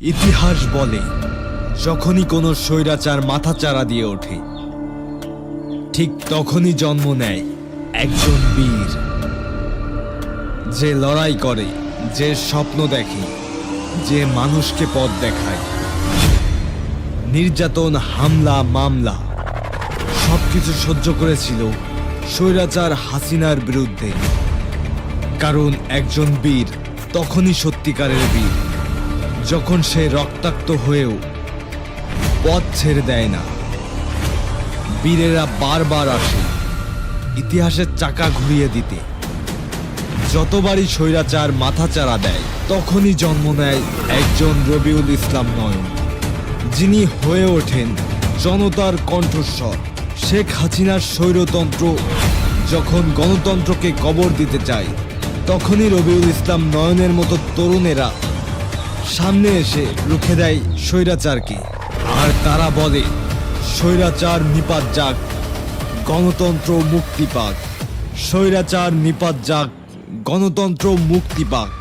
ইতিহাস বলে, যখনই কোনো স্বৈরাচার মাথাচাড়া দিয়ে ওঠে, ঠিক তখনই জন্ম নেয় একজন বীর। যে লড়াই করে, যে স্বপ্ন দেখে, যে মানুষকে পথ দেখায়। নির্যাতন, হামলা, মামলা, সবকিছু সহ্য করেছিল স্বৈরাচার হাসিনার বিরুদ্ধে। কারণ একজন বীর তখনই সত্যিকারের বীর। যখন সে রক্তাক্ত হয়েও পথ ছেড়ে দেয় না, বীরেরা বারবার আসে ইতিহাসের চাকা ঘুরিয়ে দিতে। যতবারই স্বৈরাচার মাথাচাড়া দেয়, তখনই জন্ম নেয় একজন রবিউল ইসলাম নয়ন, যিনি হয়ে ওঠেন জনতার কণ্ঠস্বর। শেখ হাসিনার স্বৈরতন্ত্র যখন গণতন্ত্রকে কবর দিতে চায়, তখনই রবিউল ইসলাম নয়নের মতো তরুণেরা সামনে এসে রুখে দেয় স্বৈরাচারকে। আর তারা বলে, স্বৈরাচার নিপাত যাক, গণতন্ত্র মুক্তি পাক স্বৈরাচার নিপাত যাক, গণতন্ত্র মুক্তি পাক